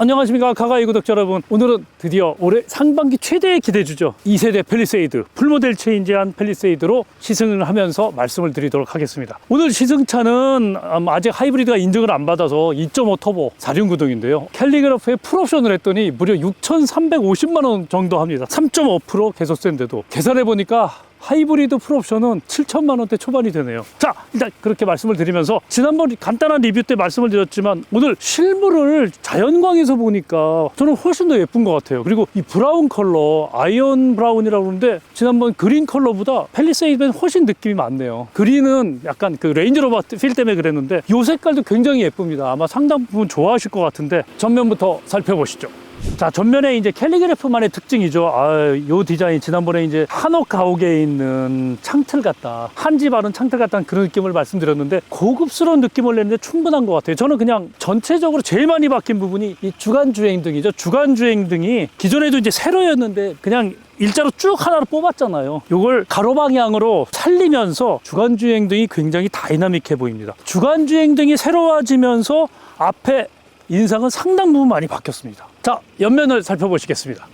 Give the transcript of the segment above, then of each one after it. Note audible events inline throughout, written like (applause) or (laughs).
안녕하십니까 가가이 구독자 여러분. 오늘은 드디어 올해 상반기 최대의 기대주죠. 2세대 펠리세이드 풀모델 체인지한 펠리세이드로 시승을 하면서 말씀을 드리도록 하겠습니다. 오늘 시승차는 음, 아직 하이브리드가 인증을 안 받아서 2.5 터보 4륜 구동인데요. 캘리그라프에 풀옵션을 했더니 무려 6,350만 원 정도 합니다. 3.5% 개소세인데도 계산해 보니까 하이브리드 풀옵션은 7천만 원대 초반이 되네요. 자, 일단 그렇게 말씀을 드리면서 지난번 간단한 리뷰 때 말씀을 드렸지만 오늘 실물을 자연광에서 보니까 저는 훨씬 더 예쁜 것 같아요. 그리고 이 브라운 컬러, 아이언 브라운이라고 그러는데 지난번 그린 컬러보다 펠리세이드는 훨씬 느낌이 많네요. 그린은 약간 그 레인지로버 필 때문에 그랬는데 이 색깔도 굉장히 예쁩니다. 아마 상당 부분 좋아하실 것 같은데 전면부터 살펴보시죠. 자 전면에 이제 캘리그래프만의 특징이죠. 아, 요 디자인 지난번에 이제 한옥 가옥에 있는 창틀 같다, 한지 바른 창틀 같다는 그런 느낌을 말씀드렸는데 고급스러운 느낌을 내는데 충분한 것 같아요. 저는 그냥 전체적으로 제일 많이 바뀐 부분이 이 주간 주행 등이죠. 주간 주행 등이 기존에도 이제 세로였는데 그냥 일자로 쭉 하나로 뽑았잖아요. 이걸 가로 방향으로 살리면서 주간 주행 등이 굉장히 다이나믹해 보입니다. 주간 주행 등이 새로워지면서 앞에 인상은 상당 부분 많이 바뀌었습니다. 자, 옆면을 살펴보시겠습니다.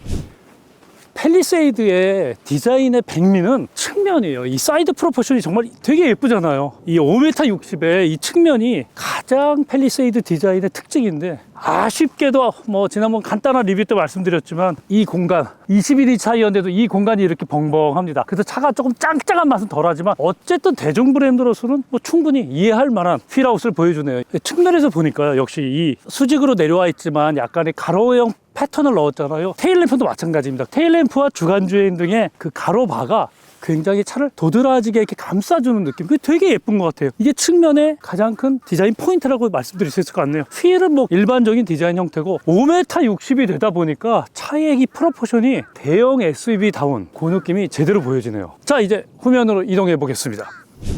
펠리세이드의 디자인의 백미는 측면이에요. 이 사이드 프로포션이 정말 되게 예쁘잖아요. 이 5m 60의 이 측면이 가장 펠리세이드 디자인의 특징인데 아쉽게도 뭐 지난번 간단한 리뷰 때 말씀드렸지만 이 공간 21인 차이였는데도 이 공간이 이렇게 벙벙합니다. 그래서 차가 조금 짱짱한 맛은 덜하지만 어쨌든 대중 브랜드로서는 뭐 충분히 이해할 만한 휠하우스를 보여주네요. 측면에서 보니까 역시 이 수직으로 내려와 있지만 약간의 가로형 패턴을 넣었잖아요. 테일램프도 마찬가지입니다. 테일램프와 주간주행 등의 그 가로바가 굉장히 차를 도드라지게 이렇게 감싸주는 느낌. 그게 되게 예쁜 것 같아요. 이게 측면의 가장 큰 디자인 포인트라고 말씀드릴 수 있을 것 같네요. 휠은 뭐 일반적인 디자인 형태고 5m 60이 되다 보니까 차의 이 프로포션이 대형 SUV다운 그 느낌이 제대로 보여지네요. 자, 이제 후면으로 이동해 보겠습니다.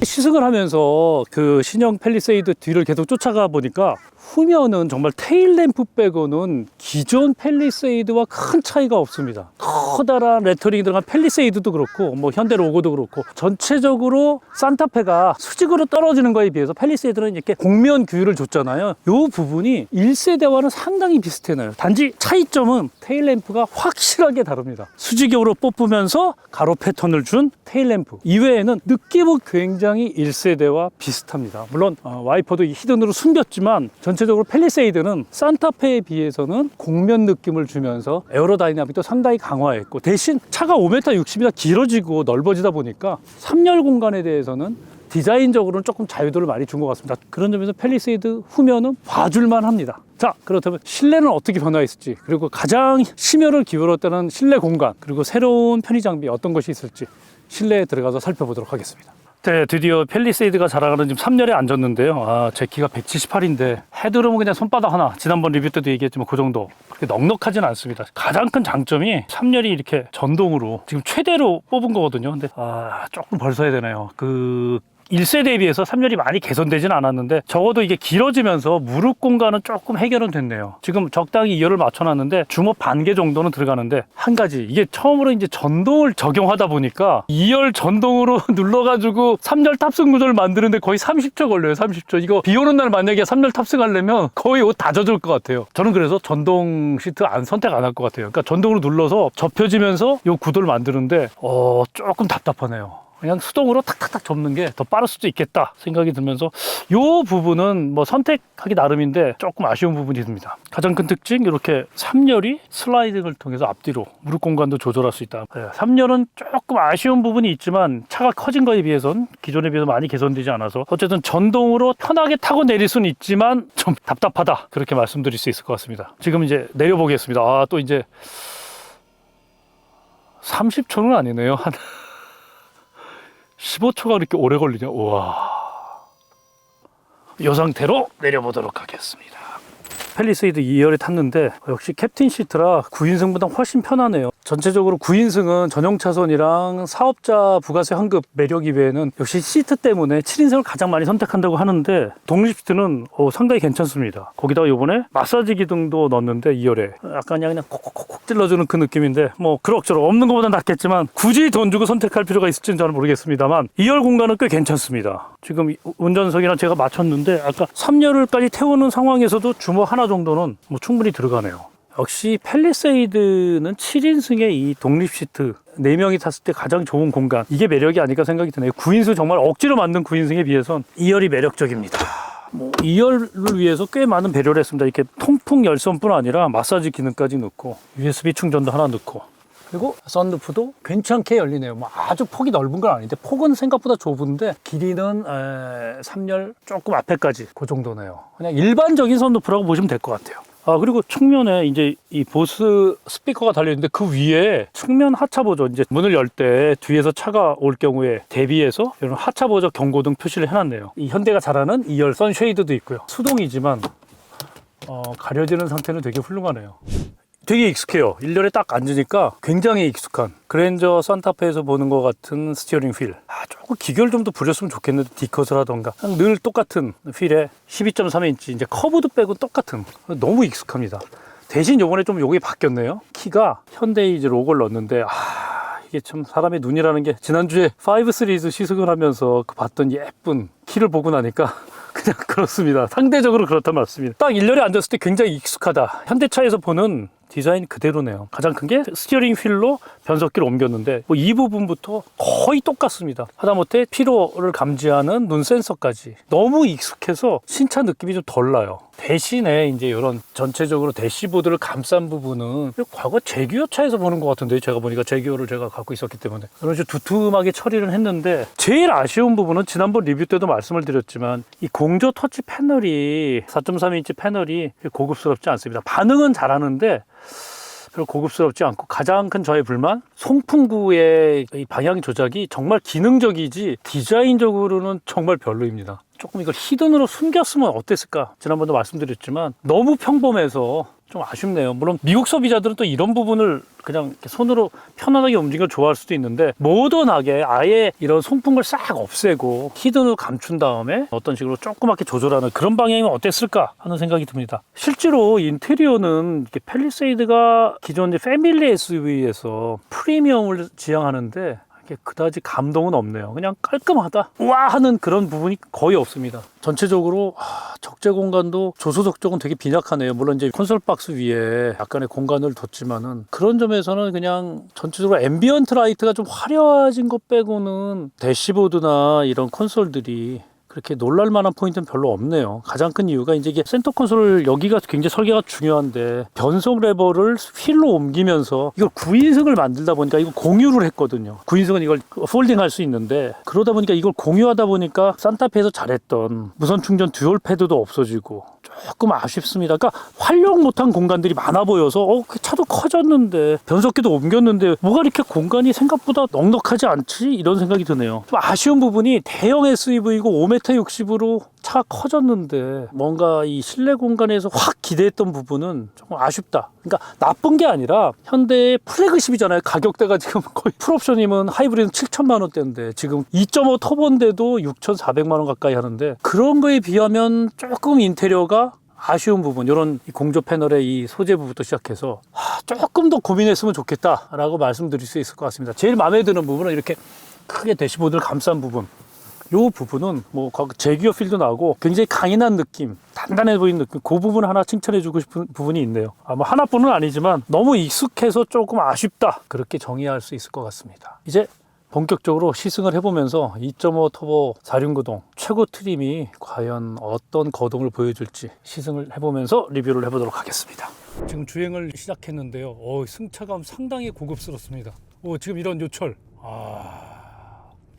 시승을 하면서 그 신형 펠리세이드 뒤를 계속 쫓아가 보니까 후면은 정말 테일램프 빼고는 기존 펠리세이드와 큰 차이가 없습니다. 커다란 레터링이 들어간 펠리세이드도 그렇고 뭐 현대 로고도 그렇고 전체적으로 산타페가 수직으로 떨어지는 거에 비해서 펠리세이드는 이렇게 곡면 규율을 줬잖아요. 이 부분이 1세대와는 상당히 비슷해요. 단지 차이점은 테일램프가 확실하게 다릅니다. 수직으로 뽑으면서 가로 패턴을 준 테일램프 이외에는 느낌은 굉장히 1세대와 비슷합니다. 물론 어, 와이퍼도 히든으로 숨겼지만 전 체적으로 펠리세이드는 산타페에 비해서는 곡면 느낌을 주면서 에어로다이나믹도 상당히 강화했고 대신 차가 5m 60이나 길어지고 넓어지다 보니까 3열 공간에 대해서는 디자인적으로는 조금 자유도를 많이 준 것 같습니다. 그런 점에서 펠리세이드 후면은 봐줄만 합니다. 자, 그렇다면 실내는 어떻게 변화했을지, 그리고 가장 심혈을 기울였다는 실내 공간, 그리고 새로운 편의 장비 어떤 것이 있을지 실내에 들어가서 살펴보도록 하겠습니다. 네, 드디어 펠리세이드가 자랑하는 지금 3열에 앉았는데요. 아, 제 키가 178인데 헤드룸은 그냥 손바닥 하나. 지난번 리뷰 때도 얘기했지만 그 정도. 넉넉하진 않습니다. 가장 큰 장점이 3열이 이렇게 전동으로 지금 최대로 뽑은 거거든요. 근데 아, 조금 벌써 해야 되나요? 그 1세대에 비해서 3열이 많이 개선되진 않았는데 적어도 이게 길어지면서 무릎 공간은 조금 해결은 됐네요. 지금 적당히 2열을 맞춰놨는데 주먹 반 개 정도는 들어가는데 한 가지 이게 처음으로 이제 전동을 적용하다 보니까 2열 전동으로 (laughs) 눌러가지고 3열 탑승 구조를 만드는데 거의 30초 걸려요. 30초. 이거 비 오는 날 만약에 3열 탑승하려면 거의 옷 다 젖을 것 같아요. 저는 그래서 전동 시트 안 선택 안 할 것 같아요. 그러니까 전동으로 눌러서 접혀지면서 이 구도를 만드는데 어 조금 답답하네요. 그냥 수동으로 탁탁탁 접는 게 더 빠를 수도 있겠다 생각이 들면서 이 부분은 뭐 선택하기 나름인데 조금 아쉬운 부분이 듭니다. 가장 큰 특징 이렇게 3열이 슬라이딩을 통해서 앞뒤로 무릎 공간도 조절할 수 있다. 네, 3열은 조금 아쉬운 부분이 있지만 차가 커진 거에 비해선 기존에 비해서 많이 개선되지 않아서 어쨌든 전동으로 편하게 타고 내릴 수는 있지만 좀 답답하다 그렇게 말씀드릴 수 있을 것 같습니다. 지금 이제 내려보겠습니다. 아 또 이제 30초는 아니네요. 한 15초가 그렇게 오래 걸리냐? 우와. 이 상태로 내려보도록 하겠습니다. 펠리세이드 2열에 탔는데 역시 캡틴 시트라 9인승보다 훨씬 편하네요. 전체적으로 9인승은 전용 차선이랑 사업자 부가세 환급 매력 이외에는 역시 시트 때문에 7인승을 가장 많이 선택한다고 하는데 독립 시트는 어, 상당히 괜찮습니다. 거기다가 이번에 마사지 기둥도 넣었는데 2열에 약간 그냥 콕콕콕 찔러주는 그 느낌인데 뭐 그럭저럭 없는 것보다 낫겠지만 굳이 돈 주고 선택할 필요가 있을지는 저는 모르겠습니다만 2열 공간은 꽤 괜찮습니다. 지금 운전석이랑 제가 맞췄는데 아까 3열을까지 태우는 상황에서도 주먹 하나 정도는 뭐 충분히 들어가네요. 역시 펠리세이드는 7인승의 이 독립 시트 4명이 탔을 때 가장 좋은 공간. 이게 매력이 아닐까 생각이 드네요. 9인승 정말 억지로 만든 9인승에 비해선 2열이 매력적입니다. 뭐 2열을 위해서 꽤 많은 배려를 했습니다. 이렇게 통풍 열선뿐 아니라 마사지 기능까지 넣고 USB 충전도 하나 넣고 그리고 썬루프도 괜찮게 열리네요. 뭐 아주 폭이 넓은 건 아닌데 폭은 생각보다 좁은데 길이는 에, 3열 조금 앞에까지 그 정도네요. 그냥 일반적인 썬루프라고 보시면 될 것 같아요. 아 그리고 측면에 이제 이 보스 스피커가 달려 있는데 그 위에 측면 하차 보조 이제 문을 열 때 뒤에서 차가 올 경우에 대비해서 이런 하차 보조 경고등 표시를 해놨네요. 이 현대가 잘하는 2열 선쉐이드도 있고요. 수동이지만 어, 가려지는 상태는 되게 훌륭하네요. 되게 익숙해요. 1열에 딱 앉으니까 굉장히 익숙한 그랜저 산타페에서 보는 것 같은 스티어링 휠. 아, 조금 기교를 좀더 부렸으면 좋겠는데 디컷을 하던가. 그냥 늘 똑같은 휠에 12.3인치 이제 커브도 빼고 똑같은 너무 익숙합니다. 대신 요번에 좀 요게 바뀌었네요. 키가 현대의 이제 로고를 넣었는데 아, 이게 참 사람의 눈이라는 게 지난주에 5 시리즈 시승을 하면서 그 봤던 예쁜 키를 보고 나니까 (laughs) 그냥 그렇습니다. 상대적으로 그렇단 말씀입니다. 딱 1열에 앉았을 때 굉장히 익숙하다. 현대차에서 보는 디자인 그대로네요. 가장 큰 게 스티어링 휠로 변속기를 옮겼는데 뭐 이 부분부터 거의 똑같습니다. 하다못해 피로를 감지하는 눈 센서까지 너무 익숙해서 신차 느낌이 좀 덜 나요. 대신에 이제 이런 전체적으로 대시보드를 감싼 부분은 과거 제기어차에서 보는 것 같은데 제가 보니까 제기어를 제가 갖고 있었기 때문에 그런 식으로 두툼하게 처리를 했는데 제일 아쉬운 부분은 지난번 리뷰 때도 말씀을 드렸지만 이 공조 터치 패널이 4.3인치 패널이 고급스럽지 않습니다. 반응은 잘하는데 별로 고급스럽지 않고 가장 큰 저의 불만 송풍구의 이 방향 조작이 정말 기능적이지 디자인적으로는 정말 별로입니다. 조금 이걸 히든으로 숨겼으면 어땠을까 지난번도 말씀드렸지만 너무 평범해서 좀 아쉽네요. 물론 미국 소비자들은 또 이런 부분을 그냥 손으로 편안하게 움직여 좋아할 수도 있는데 모던하게 아예 이런 송풍을 싹 없애고 히든으로 감춘 다음에 어떤 식으로 조그맣게 조절하는 그런 방향이면 어땠을까 하는 생각이 듭니다. 실제로 인테리어는 펠리세이드가 기존 패밀리 SUV에서 프리미엄을 지향하는데 그다지 감동은 없네요. 그냥 깔끔하다. 와 하는 그런 부분이 거의 없습니다. 전체적으로 하, 적재 공간도 조수석 쪽은 되게 빈약하네요. 물론 이제 콘솔 박스 위에 약간의 공간을 뒀지만은 그런 점에서는 그냥 전체적으로 앰비언트 라이트가 좀 화려해진 것 빼고는 대시보드나 이런 콘솔들이 그렇게 놀랄 만한 포인트는 별로 없네요. 가장 큰 이유가 이제 이게 센터 콘솔 여기가 굉장히 설계가 중요한데 변속 레버를 휠로 옮기면서 이걸 9인승을 만들다 보니까 이거 공유를 했거든요. 9인승은 이걸 폴딩 할 수 있는데 그러다 보니까 이걸 공유하다 보니까 산타페에서 잘했던 무선 충전 듀얼 패드도 없어지고 조금 아쉽습니다. 그러니까 활용 못한 공간들이 많아 보여서 어, 그 차도 커졌는데 변속기도 옮겼는데 뭐가 이렇게 공간이 생각보다 넉넉하지 않지? 이런 생각이 드네요. 좀 아쉬운 부분이 대형 SUV이고 5m 60으로 차가 커졌는데 뭔가 이 실내 공간에서 확 기대했던 부분은 조금 아쉽다. 그러니까 나쁜 게 아니라 현대의 플래그십이잖아요. 가격대가 지금 (laughs) 거의 풀옵션이면 하이브리드는 7천만 원대인데 지금 2.5 터보인데도 6,400만 원 가까이 하는데 그런 거에 비하면 조금 인테리어가 아쉬운 부분, 이런 이 공조 패널의 이 소재 부분부터 시작해서 하, 조금 더 고민했으면 좋겠다라고 말씀드릴 수 있을 것 같습니다. 제일 마음에 드는 부분은 이렇게 크게 대시보드를 감싼 부분. 요 부분은 뭐 제기어 필도 나고 굉장히 강인한 느낌, 단단해 보이는 느낌, 그 부분 하나 칭찬해주고 싶은 부분이 있네요. 아마 하나뿐은 아니지만 너무 익숙해서 조금 아쉽다 그렇게 정의할 수 있을 것 같습니다. 이제 본격적으로 시승을 해보면서 2.5 터보 4륜구동 최고 트림이 과연 어떤 거동을 보여줄지 시승을 해보면서 리뷰를 해보도록 하겠습니다. 지금 주행을 시작했는데요. 어, 승차감 상당히 고급스럽습니다. 오, 지금 이런 요철. 아.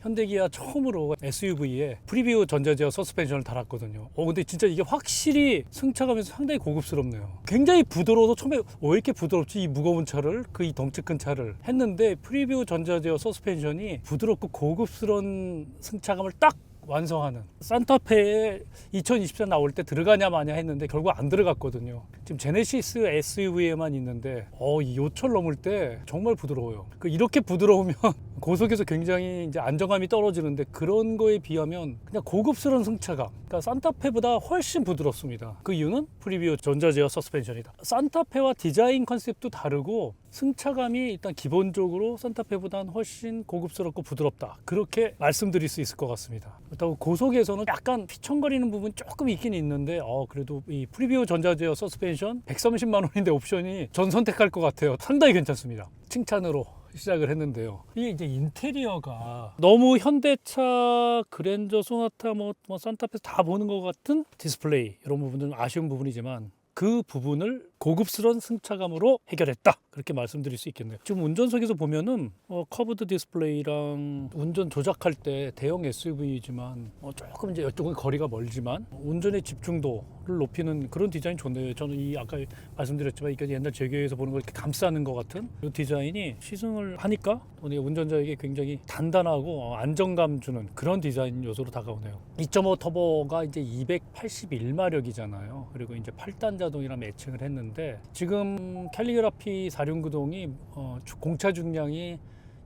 현대기아 처음으로 SUV에 프리뷰 전자제어 서스펜션을 달았거든요. 어 근데 진짜 이게 확실히 승차감에서 상당히 고급스럽네요. 굉장히 부드러워서 처음에 어, 왜 이렇게 부드럽지 이 무거운 차를 그 이 덩치 큰 차를 했는데 프리뷰 전자제어 서스펜션이 부드럽고 고급스러운 승차감을 딱 완성하는 산타페에 2024 나올 때 들어가냐 마냐 했는데 결국 안 들어갔거든요. 지금 제네시스 SUV에만 있는데 어, 이 요철 넘을 때 정말 부드러워요. 그 이렇게 부드러우면 (laughs) 고속에서 굉장히 이제 안정감이 떨어지는데 그런 거에 비하면 그냥 고급스러운 승차감. 그러니까 산타페보다 훨씬 부드럽습니다. 그 이유는 프리뷰 전자제어 서스펜션이다. 산타페와 디자인 컨셉도 다르고 승차감이 일단 기본적으로 산타페보다는 훨씬 고급스럽고 부드럽다. 그렇게 말씀드릴 수 있을 것 같습니다. 그렇다고 고속에서는 약간 휘청거리는 부분 조금 있긴 있는데 어, 그래도 이 프리비오 전자제어 서스펜션 130만 원인데 옵션이 전 선택할 것 같아요. 상당히 괜찮습니다. 칭찬으로 시작을 했는데요. 이게 이제 인테리어가 너무 현대차, 그랜저, 소나타, 뭐, 뭐 산타페 다 보는 것 같은 디스플레이 이런 부분들은 아쉬운 부분이지만 그 부분을 고급스러운 승차감으로 해결했다. 그렇게 말씀드릴 수 있겠네요. 지금 운전석에서 보면은 어, 커브드 디스플레이랑 운전 조작할 때 대형 SUV이지만 어, 조금 이제 이쪽은 거리가 멀지만 운전의 집중도를 높이는 그런 디자인 좋네요. 저는 이 아까 말씀드렸지만 이게 옛날 제교에서 보는 걸 이렇게 감싸는 것 같은 이 디자인이 시승을 하니까 우리 운전자에게 굉장히 단단하고 어, 안정감 주는 그런 디자인 요소로 다가오네요. 2.5 터보가 이제 281마력이잖아요. 그리고 이제 8단 자동이랑 매칭을 했는데 지금 캘리그라피 사륜구동이 어, 주- 공차 중량이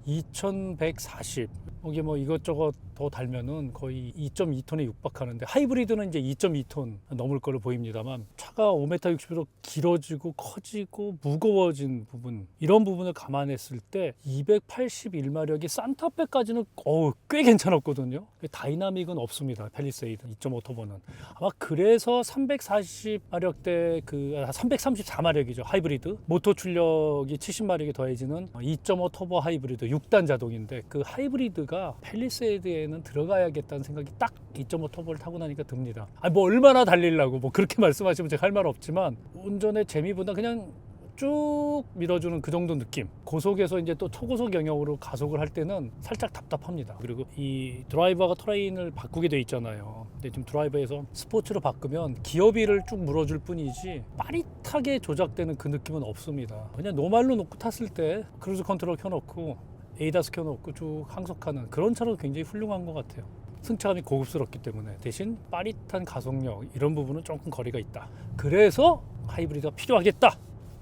2140 이게 뭐 이것저것 더 달면은 거의 2.2톤에 육박하는데 하이브리드는 이제 2.2톤 넘을 걸로 보입니다만 차가 5m 60으로 길어지고 커지고 무거워진 부분. 이런 부분을 감안했을 때 281마력이 산타페까지는 어우 꽤 괜찮았거든요. 다이나믹은 없습니다. 펠리세이드 2.5 터보는. 아마 그래서 340마력대 그 334마력이죠. 하이브리드. 모터 출력이 70마력이 더해지는 2.5 터보 하이브리드 6단 자동인데 그 하이브리드가 펠리세이드에는 들어가야겠다는 생각이 딱 2.5 터보를 타고 나니까 듭니다. 아니 뭐 얼마나 달리려고 뭐 그렇게 (laughs) 말씀하시면 제가 할 말 없지만 운전의 재미보다 그냥 쭉 밀어주는 그 정도 느낌. 고속에서 이제 또 초고속 영역으로 가속을 할 때는 살짝 답답합니다. 그리고 이 드라이버가 트레인을 바꾸게 돼 있잖아요. 근데 지금 드라이버에서 스포츠로 바꾸면 기어비를 쭉 물어줄 뿐이지 빠릿하게 조작되는 그 느낌은 없습니다. 그냥 노말로 놓고 탔을 때 크루즈 컨트롤 켜놓고 에이다스 켜놓고 쭉 항속하는 그런 차로 굉장히 훌륭한 것 같아요. 승차감이 고급스럽기 때문에 대신 빠릿한 가속력 이런 부분은 조금 거리가 있다. 그래서 하이브리드가 필요하겠다.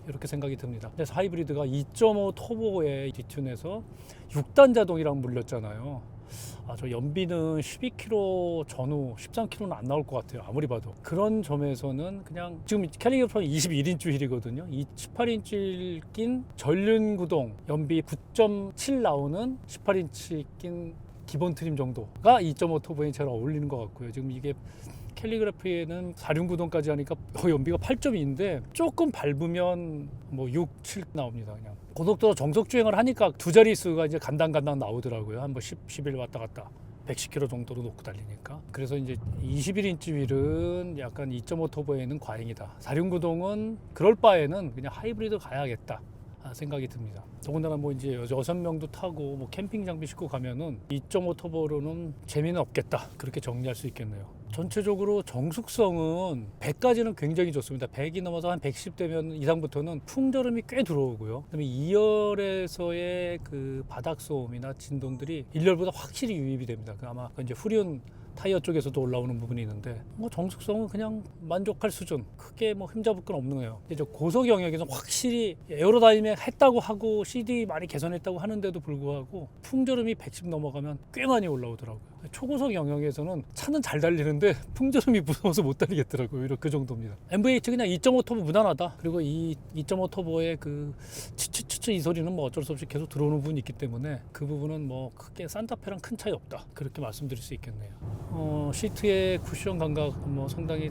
이렇게 생각이 듭니다. 그래서 하이브리드가 2.5 터보에 디튠에서 6단 자동이랑 물렸잖아요. 아, 저 연비는 12km 전후 13km는 안 나올 것 같아요. 아무리 봐도. 그런 점에서는 그냥 지금 캘리그라프는 21인치 휠이거든요. 이 18인치 낀 전륜 구동 연비 9.7 나오는 18인치 낀 기본 트림 정도가 2.5 터보에 잘 어울리는 것 같고요. 지금 이게 캘리그라피에는 4륜구동까지 하니까 연비가 8.2인데 조금 밟으면 뭐 6, 7 나옵니다. 그냥 고속도로 정속 주행을 하니까 두 자릿수가 이제 간당간당 나오더라고요. 한 번 10, 11 왔다 갔다. 110km 정도로 놓고 달리니까 그래서 이제 21인치 휠은 약간 2.5 터보에는 과잉이다 4륜구동은 그럴 바에는 그냥 하이브리드 가야겠다 아, 생각이 듭니다 더군다나 뭐 이제 여- 여섯 명도 타고 뭐 캠핑 장비 싣고 가면은 2.5 터보로는 재미는 없겠다 그렇게 정리할 수 있겠네요 전체적으로 정숙성은 100까지는 굉장히 좋습니다. 100이 넘어서 한 110 되면 이상부터는 풍절음이 꽤 들어오고요. 그다음에 2열에서의 그 바닥 소음이나 진동들이 1열보다 확실히 유입이 됩니다. 그 아마 그 이제 후륜 타이어 쪽에서도 올라오는 부분이 있는데 뭐 정숙성은 그냥 만족할 수준 크게 뭐 흠잡을 건 없는 거예요. 이제 고속 영역에서 확실히 에어로다이내믹 했다고 하고 CD 많이 개선했다고 하는데도 불구하고 풍절음이 110 넘어가면 꽤 많이 올라오더라고요 초고속 영역에서는 차는 잘 달리는데 (laughs) 풍절음이 무서워서 못 달리겠더라고요. 이런 그 정도입니다. MVH 그냥 2.5 터보 무난하다. 그리고 이 2.5 터보의 그 치치치치 이 소리는 뭐 어쩔 수 없이 계속 들어오는 부분이 있기 때문에 그 부분은 뭐 크게 산타페랑 큰 차이 없다. 그렇게 말씀드릴 수 있겠네요. 어, 시트의 쿠션 감각 뭐 상당히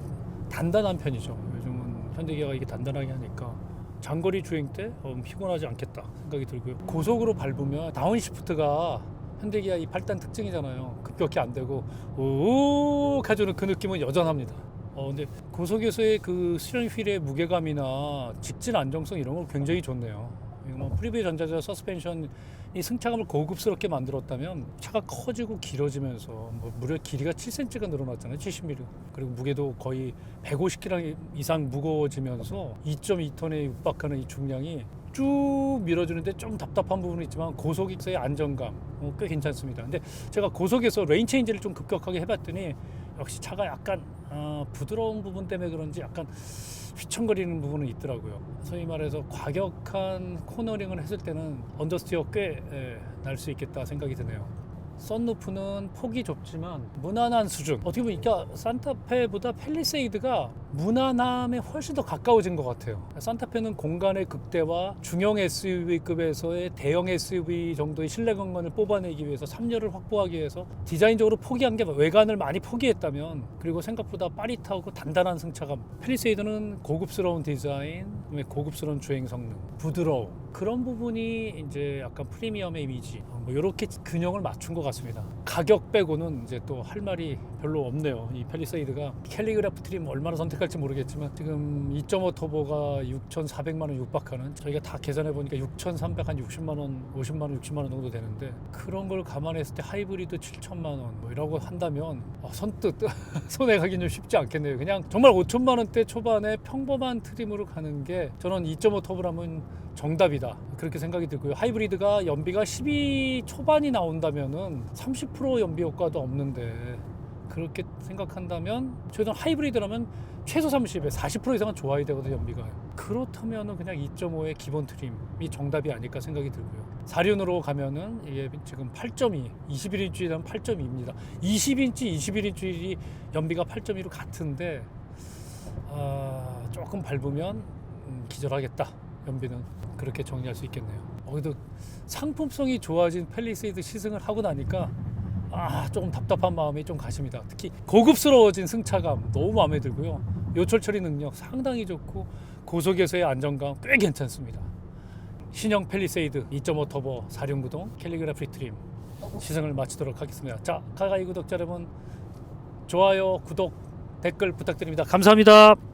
단단한 편이죠. 요즘은 현대기아가 이게 단단하게 하니까 장거리 주행 때 어, 피곤하지 않겠다 생각이 들고요. 고속으로 밟으면 다운시프트가 현대기아 이 8단 특징이잖아요. 급격히 안 되고 오 가주는 그 느낌은 여전합니다. 어 근데 고속에서의 그 수련 휠의 무게감이나 직진 안정성 이런 건 굉장히 좋네요. 뭐 프리베이 전자제어 서스펜션이 승차감을 고급스럽게 만들었다면 차가 커지고 길어지면서 뭐 무려 길이가 7cm가 늘어났잖아요. 70mm. 그리고 무게도 거의 150kg 이상 무거워지면서 2.2톤에 육박하는 이 중량이 쭉 밀어주는데 좀 답답한 부분은 있지만 고속에서의 안정감 어, 꽤 괜찮습니다. 근데 제가 고속에서 레인 체인지를 좀 급격하게 해봤더니 역시 차가 약간 어, 부드러운 부분 때문에 그런지 약간 휘청거리는 부분은 있더라고요. 소위 말해서 과격한 코너링을 했을 때는 언더스티어 꽤 날 수 있겠다 생각이 드네요. 썬루프는 폭이 좁지만 무난한 수준. 어떻게 보면 그러니까 산타페보다 펠리세이드가 무난함에 훨씬 더 가까워진 것 같아요. 산타페는 공간의 극대화, 중형 SUV급에서의 대형 SUV 정도의 실내 공간을 뽑아내기 위해서 3열을 확보하기 위해서 디자인적으로 포기한 게 외관을 많이 포기했다면 그리고 생각보다 빠릿하고 단단한 승차감. 펠리세이드는 고급스러운 디자인, 고급스러운 주행 성능, 부드러움 그런 부분이 이제 약간 프리미엄의 이미지 어, 뭐 이렇게 균형을 맞춘 것 같 습니다. 가격 빼고는 이제 또 할 말이 별로 없네요. 이 펠리세이드가 캘리그라프 트림 얼마나 선택할지 모르겠지만 지금 2.5 터보가 6,400만 원 육박하는 저희가 다 계산해 보니까 6,300 한 60만 원, 50만 원, 60만 원 정도 되는데 그런 걸 감안했을 때 하이브리드 7천만 원 뭐 이라고 한다면 어, 선뜻 (laughs) 손에 좀 쉽지 않겠네요. 그냥 정말 5천만 원대 초반에 평범한 트림으로 가는 게 저는 2.5 터보라면 정답이다 그렇게 생각이 들고요. 하이브리드가 연비가 12 초반이 나온다면은 30% 연비 효과도 없는데 그렇게 생각한다면 저희는 하이브리드라면 최소 30에 40% 이상은 좋아야 되거든요 연비가. 그렇다면은 그냥 2.5의 기본 트림이 정답이 아닐까 생각이 들고요. 4륜으로 가면은 이게 지금 8.2 21인치라면 8.2입니다. 20인치 21인치 연비가 8.2로 같은데 아, 조금 밟으면 음, 기절하겠다. 연비는 그렇게 정리할 수 있겠네요 어, 그래도 상품성이 좋아진 펠리세이드 시승을 하고 나니까 아 조금 답답한 마음이 좀 가십니다. 특히 고급스러워진 승차감 너무 마음에 들고요. 요철 처리 능력 상당히 좋고 고속에서의 안정감 꽤 괜찮습니다. 신형 펠리세이드 2.5 터보 4륜 구동 캘리그라피 트림 시승을 마치도록 하겠습니다. 자 가가이 구독자 여러분 좋아요 구독 댓글 부탁드립니다. 감사합니다.